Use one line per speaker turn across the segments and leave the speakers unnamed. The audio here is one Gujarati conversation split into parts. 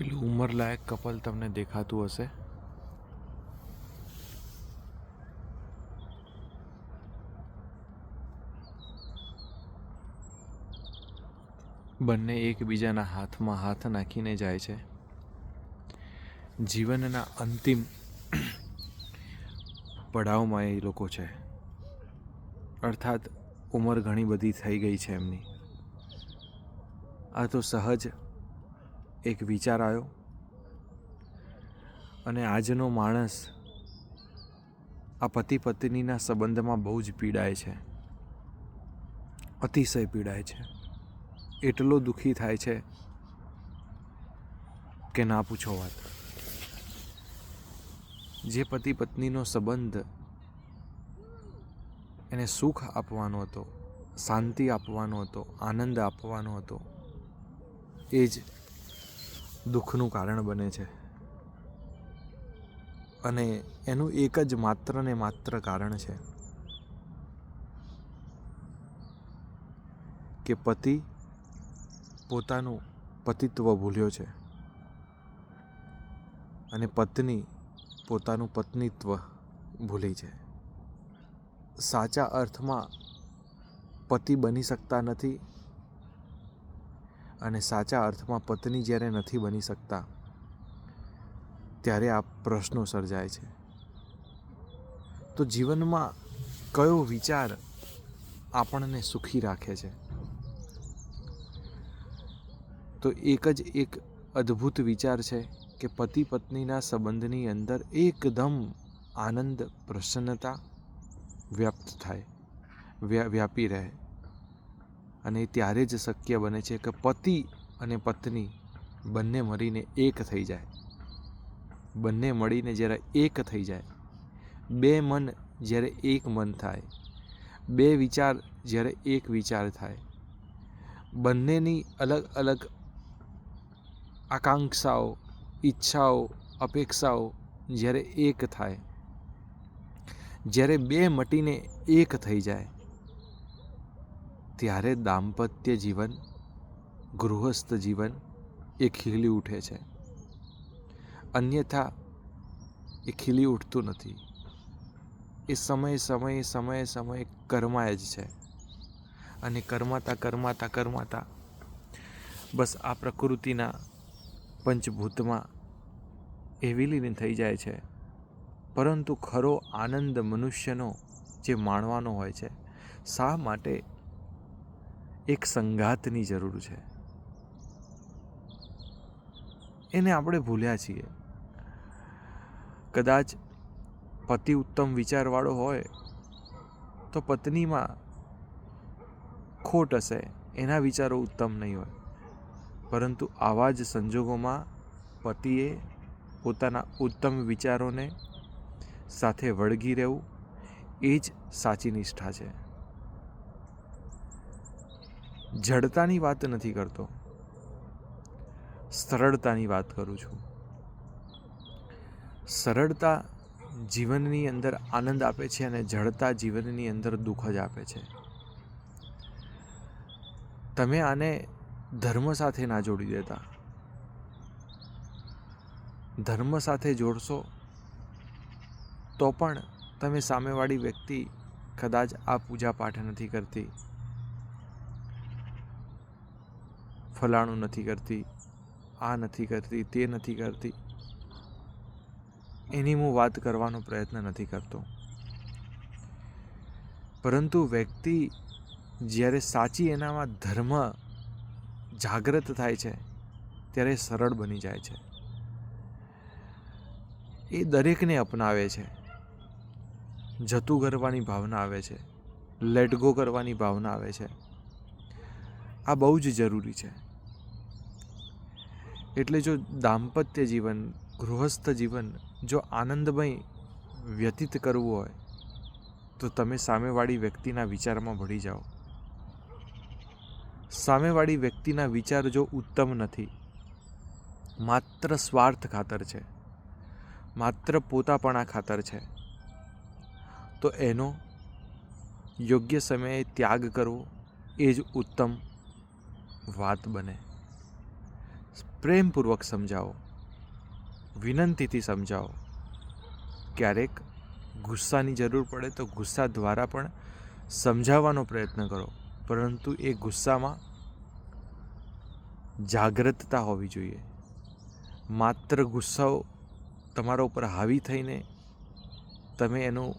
પેલું ઉંમરલાયક કપલ તમને દેખાતું હશે? બંને એકબીજાના હાથમાં હાથ નાખીને જાય છે. જીવનના અંતિમ પડાવમાં એ લોકો છે. અર્થાત, ઉંમર ઘણી બધી થઈ ગઈ છે એમની. આ તો સહજ એક વિચાર આવ્યો. અને આજનો માણસ આ પતિ પત્નીના સંબંધમાં બહુ જ પીડાય છે. અતિશય પીડાય છે. એટલો દુઃખી થાય છે કે ના પૂછો વાત. જે પતિ પત્નીનો સંબંધ એને સુખ આપવાનો હતો, શાંતિ આપવાનો હતો, આનંદ આપવાનો હતો, એ જ દુઃખનું કારણ બને છે. અને એનું એક જ માત્ર ને માત્ર કારણ છે કે પતિ પોતાનું પતિત્વ ભૂલ્યો છે અને પત્ની પોતાનું પત્નીત્વ ભૂલી છે. સાચા અર્થમાં પતિ બની શકતા નથી અને સાચા અર્થમાં પત્ની જ્યારે નથી બની શકતા, ત્યારે આ પ્રશ્નો સર્જાય છે. તો જીવનમાં કયો વિચાર આપણને સુખી રાખે છે? તો એક જ એક અદ્ભુત વિચાર છે કે પતિ પત્નીના સંબંધની અંદર એકદમ આનંદ, પ્રસન્નતા વ્યાપ્ત થાય વ્યાપી રહે. અને ત્યારે જ શક્ય બને છે કે પતિ અને પત્ની બંને મળીને એક થઈ જાય. બંને મળીને જ્યારે એક થઈ જાય, બે મન જ્યારે એક મન થાય, બે વિચાર જ્યારે એક વિચાર થાય, બંનેની અલગ અલગ આકાંક્ષાઓ, ઈચ્છાઓ, અપેક્ષાઓ જ્યારે એક થાય, જ્યારે બે મટીને એક થઈ જાય ત્યારે દાંપત્ય જીવન, ગૃહસ્થ જીવન એ ખીલી ઉઠે છે. અન્યથા એ ખીલી ઉઠતું નથી. એ સમયે સમયે સમયે સમયે કર્માય જ છે. અને કર્માતા કર્માતા કર્માતા બસ આ પ્રકૃતિના પંચભૂતમાં એ વિલીન થઈ જાય છે. પરંતુ ખરો આનંદ મનુષ્યનો જે માણવાનો હોય છે, શા માટે એક સંગાતની જરૂર છે. એને આપણે ભૂલ્યા છીએ. કદાચ પતિ ઉત્તમ વિચારવાળો હોય, તો પત્નીમાં ખોટ હશે, એના વિચારો ઉત્તમ નહીં હોય. પરંતુ આવા જ સંજોગોમાં પતિએ પોતાના ઉત્તમ વિચારોને સાથે વળગી રહેવું એ જ સાચી નિષ્ઠા છે. જડતાની વાત નથી કરતો. સરળતાની વાત કરું છું. સરળતા જીવનની અંદર આનંદ આપે છે અને જડતા જીવનની અંદર દુઃખ જ આપે છે. તમે આને ધર્મ સાથે ના જોડી દેતા. ધર્મ સાથે જોડશો તો પણ તમે સામેવાળી વ્યક્તિ કદાચ આ પૂજા પાઠ નથી કરતી. ફલાણું નથી કરતી, આ નથી કરતી, તે નથી કરતી. એની હું વાત કરવાનો પ્રયત્ન નથી કરતો. પરંતુ વ્યક્તિ જ્યારે સાચી એનામાં ધર્મ જાગ્રત થાય છે, ત્યારે સરળ બની જાય છે. એ દરેકને અપનાવે છે. જતું કરવાની ભાવના આવે છે. લેટ ગો કરવાની ભાવના આવે છે. આ બહુ જ જરૂરી છે. એટલે જો દાંપત્ય જીવન, ગૃહસ્થ જીવન જો આનંદમય વ્યતીત કરવું હોય, તો તમે સામેવાળી વ્યક્તિના વિચારમાં ભળી જાઓ. સામેવાળી વ્યક્તિના વિચાર જો ઉત્તમ નથી, માત્ર સ્વાર્થ ખાતર છે, માત્ર પોતાપણા ખાતર છે, તો એનો યોગ્ય સમયે ત્યાગ કરવો એ જ ઉત્તમ વાત બને. પ્રેમપૂર્વક સમજાવો. વિનંતીથી સમજાવો. ક્યારેક ગુસ્સાની જરૂર પડે તો ગુસ્સા દ્વારા પણ સમજાવવાનો પ્રયત્ન કરો. પરંતુ એ ગુસ્સામાં જાગ્રતતા હોવી જોઈએ. માત્ર ગુસ્સાઓ તમારા ઉપર હાવી થઈને તમે એનું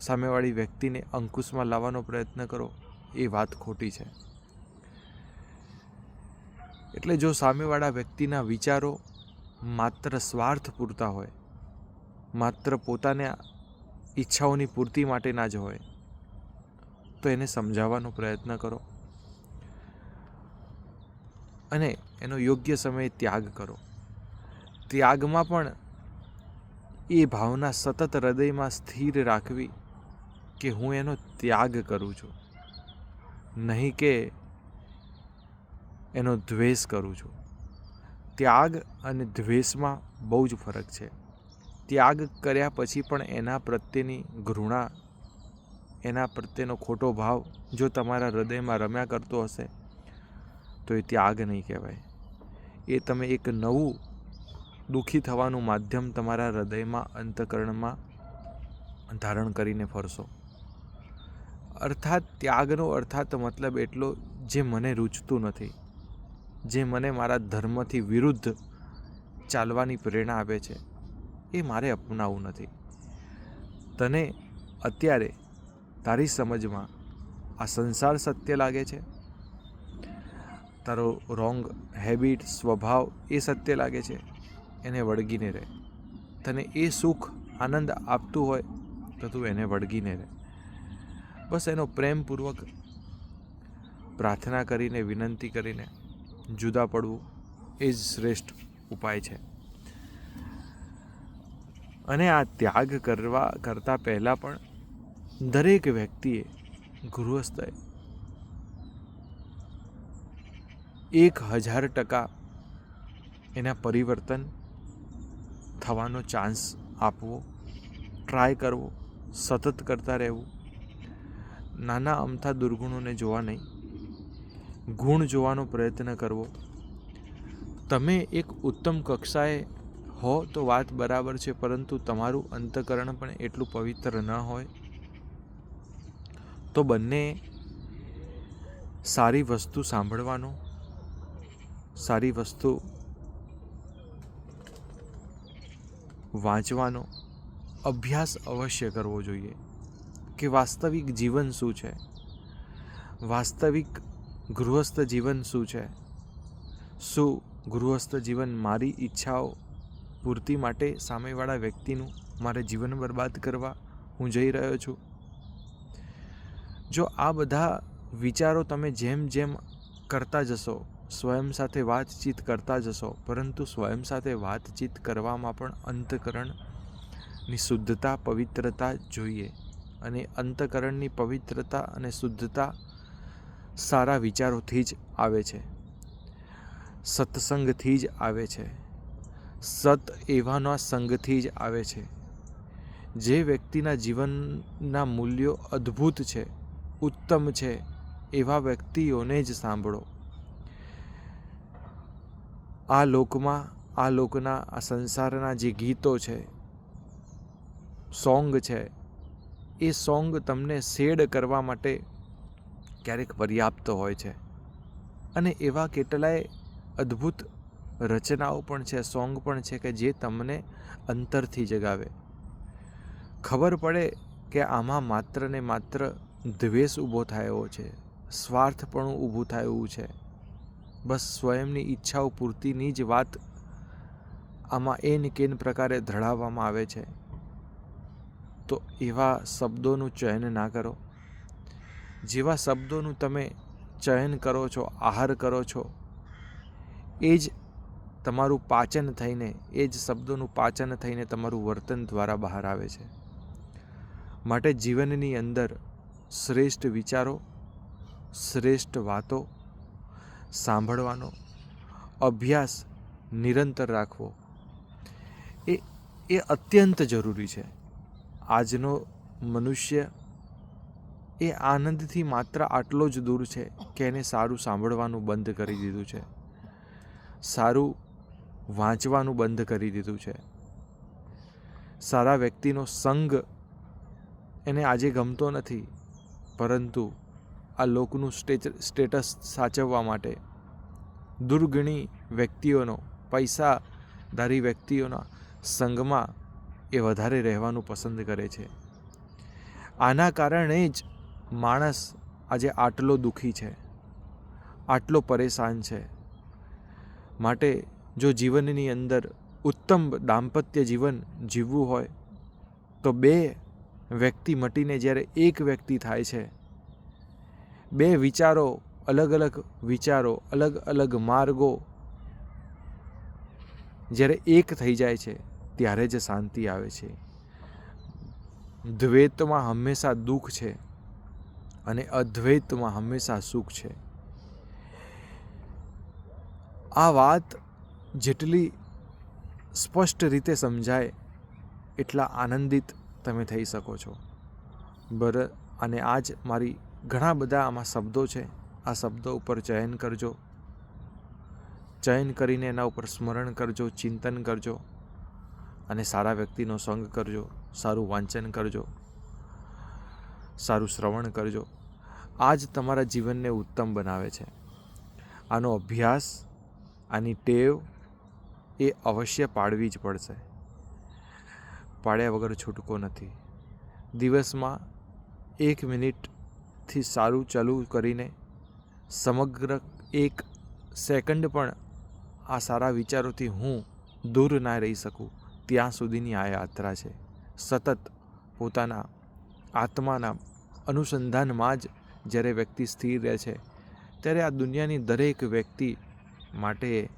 સામેવાળી વ્યક્તિને અંકુશમાં લાવવાનો પ્રયત્ન કરો એ વાત ખોટી છે. એટલે જો સામેવાળા વ્યક્તિના વિચારો માત્ર સ્વાર્થ પૂરતા હોય, માત્ર પોતાના ઈચ્છાઓની પૂર્તિ માટેના જ હોય, તો એને સમજાવવાનો પ્રયત્ન કરો. અને એનો યોગ્ય સમયે ત્યાગ કરો. ત્યાગમાં પણ એ ભાવના સતત હૃદયમાં સ્થિર રાખવી કે હું એનો ત્યાગ કરું છું. નહીં કે એનો દ્વેષ કરું છું. ત્યાગ અને દ્વેષમાં બહુ જ ફરક છે. ત્યાગ કર્યા પછી પણ એના પ્રત્યેની ઘૃણા, એના પ્રત્યેનો ખોટો ભાવ જો તમારા હૃદયમાં રમ્યા કરતો હશે, તો એ ત્યાગ નહીં કહેવાય. એ તમે એક નવું, દુઃખી થવાનું માધ્યમ તમારા હૃદયમાં, અંતકરણમાં ધારણ કરીને ફરશો. અર્થાત ત્યાગનો અર્થાત મતલબ એટલો જે મને રૂચતું નથી. જે મને મારા ધર્મથી વિરુદ્ધ ચાલવાની પ્રેરણા આપે છે, એ મારે અપનાવવું નથી. તને અત્યારે તારી સમજમાં આ સંસાર સત્ય લાગે છે? તારો રોંગ હેબિટ સ્વભાવ એ સત્ય લાગે છે? એને વળગીને રહે. તને એ સુખ, આનંદ આપતું હોય, તો તું એને વળગીને રહે. બસ એનો પ્રેમપૂર્વક પ્રાર્થના કરીને, વિનંતી કરીને જુદા પડવું એ જ શ્રેષ્ઠ ઉપાય છે. અને આ ત્યાગ કરવા કરતાં પહેલાં પણ દરેક વ્યક્તિએ ગૃહસ્થએ એક હજાર ટકા એના પરિવર્તન થવાનો ચાન્સ આપવો ટ્રાય કરવો, સતત કરતા રહેવું, નાના અમથા દુર્ગુણોને જોવા નહીં. ગુણ જોવાનો પ્રયત્ન કરવો. તમે એક ઉત્તમ કક્ષાએ હો તો વાત બરાબર છે, પરંતુ તમારું અંતકરણ પણ એટલું પવિત્ર ન હોય તો બંને સારી વસ્તુ સાંભળવાનો, સારી વસ્તુ વાંચવાનો અભ્યાસ અવશ્ય કરવો જોઈએ કે વાસ્તવિક જીવન શું છે? વાસ્તવિક ગૃહસ્થ જીવન શું છે? શું ગૃહસ્થ જીવન મારી ઈચ્છાઓ પૂર્તિ માટે સામેવાળા વ્યક્તિનું મારે જીવન બરબાદ કરવા હું જઈ રહ્યો છું? જો આ બધા વિચારો તમે જેમ જેમ કરતા જશો, સ્વયં સાથે વાતચીત કરતા જશો, પરંતુ સ્વયં સાથે વાતચીત કરવામાં પણ અંતકરણની શુદ્ધતા પવિત્રતા જોઈએ અને અંતકરણની પવિત્રતા અને શુદ્ધતા સારા વિચારોથી જ આવે છે. સત્સંગથી જ આવે છે. સત એવાના સંગથી જ આવે છે. જે વ્યક્તિના જીવનના મૂલ્યો અદ્ભુત છે, ઉત્તમ છે, એવા વ્યક્તિઓને જ સાંભળો. આ લોકમાં, આ લોકના, આ સંસારના જે ગીતો છે, સોંગ છે, એ સોંગ તમને શેડ કરવા માટે ક્યારેક પર્યાપ્ત હોય છે. અને એવા કેટલાય અદ્ભુત રચનાઓ પણ છે, સોંગ પણ છે કે જે તમને અંતરથી જગાવે. ખબર પડે કે આમાં માત્ર ને માત્ર દ્વેષ ઊભો થયો છે સ્વાર્થપણું ઊભું થયું છે. બસ સ્વયંની ઈચ્છાઓ પૂર્તિની જ વાત આમાં એન કેન પ્રકારે ધડાવવામાં આવે છે. તો એવા શબ્દોનું ચયન ના કરો. જેવા શબ્દોનું તમે ચયન કરો છો, આહાર કરો છો, એ જ તમારું પાચન થઈને, એ જ શબ્દોનું પાચન થઈને તમારું વર્તન દ્વારા બહાર આવે છે. માટે જીવનની અંદર શ્રેષ્ઠ વિચારો, શ્રેષ્ઠ વાતો સાંભળવાનો, અભ્યાસ નિરંતર રાખવો, એ એ અત્યંત જરૂરી છે. આજનો મનુષ્ય એ આનંદથી માત્ર આટલો જ દૂર છે કે એને સારું સાંભળવાનું બંધ કરી દીધું છે. સારું વાંચવાનું બંધ કરી દીધું છે. સારા વ્યક્તિનો સંગ એને આજે ગમતો નથી, પરંતુ આ લોકનું સ્ટેચ- સ્ટેટસ સાચવવા માટે દુર્ગણી વ્યક્તિઓનો પૈસાદારી વ્યક્તિઓના સંગમાં એ વધારે રહેવાનું પસંદ કરે છે. આના કારણે જ માણસ આજે આટલો દુઃખી છે, આટલો પરેશાન છે. માટે જો જીવનની અંદર ઉત્તમ દાંપત્ય જીવન જીવવું હોય, તો બે વ્યક્તિ મટીને જ્યારે એક વ્યક્તિ થાય છે, બે વિચારો, અલગ અલગ વિચારો, અલગ અલગ માર્ગો જ્યારે એક થઈ જાય છે, ત્યારે જ શાંતિ આવે છે. દ્વૈતમાં હંમેશા દુઃખ છે. અને અદ્વૈતમાં હંમેશા સુખ છે. આ વાત જેટલી સ્પષ્ટ રીતે સમજાય, એટલા આનંદિત તમે થઈ શકો છો. બર, અને આજ મારી ઘણા બધા આમાં શબ્દો છે. આ શબ્દો ઉપર ચયન કરજો. ચયન કરીને એના ઉપર સ્મરણ કરજો, ચિંતન કરજો, અને સારા વ્યક્તિનો સંગ કરજો, સારું વાંચન કરજો. સારું શ્રવણ કરજો. આ જ તમારા જીવનને ઉત્તમ બનાવે છે. આનો અભ્યાસ, આની ટેવ એ અવશ્ય પાડવી જ પડશે. પાડ્યા વગર છૂટકો નથી. દિવસમાં એક મિનિટથી સારું ચાલુ કરીને સમગ્ર એક સેકન્ડ પણ આ સારા વિચારોથી હું દૂર ના રહી શકું. ત્યાં સુધીની આ યાત્રા છે. સતત પોતાના આત્માના અનુસંધાનમાં જ જ્યારે વ્યક્તિ સ્થિર રહે છે, ત્યારે આ દુનિયાની દરેક વ્યક્તિ માટે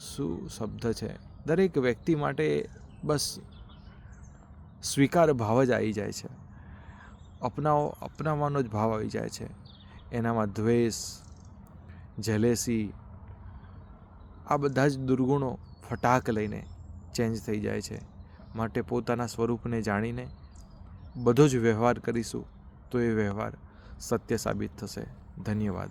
શું શબ્દ છે. દરેક વ્યક્તિ માટે બસ સ્વીકાર ભાવ જ આવી જાય છે. અપનાવો, અપનાવવાનો જ ભાવ આવી જાય છે. એનામાં દ્વેષ જેલેસી આ બધા જ દુર્ગુણો ફટાક લઈને ચેન્જ થઈ જાય છે. માટે પોતાના સ્વરૂપને જાણીને બધો જ વ્યવહાર કરીશું, તો એ વ્યવહાર સત્ય સાબિત થશે. ધન્યવાદ.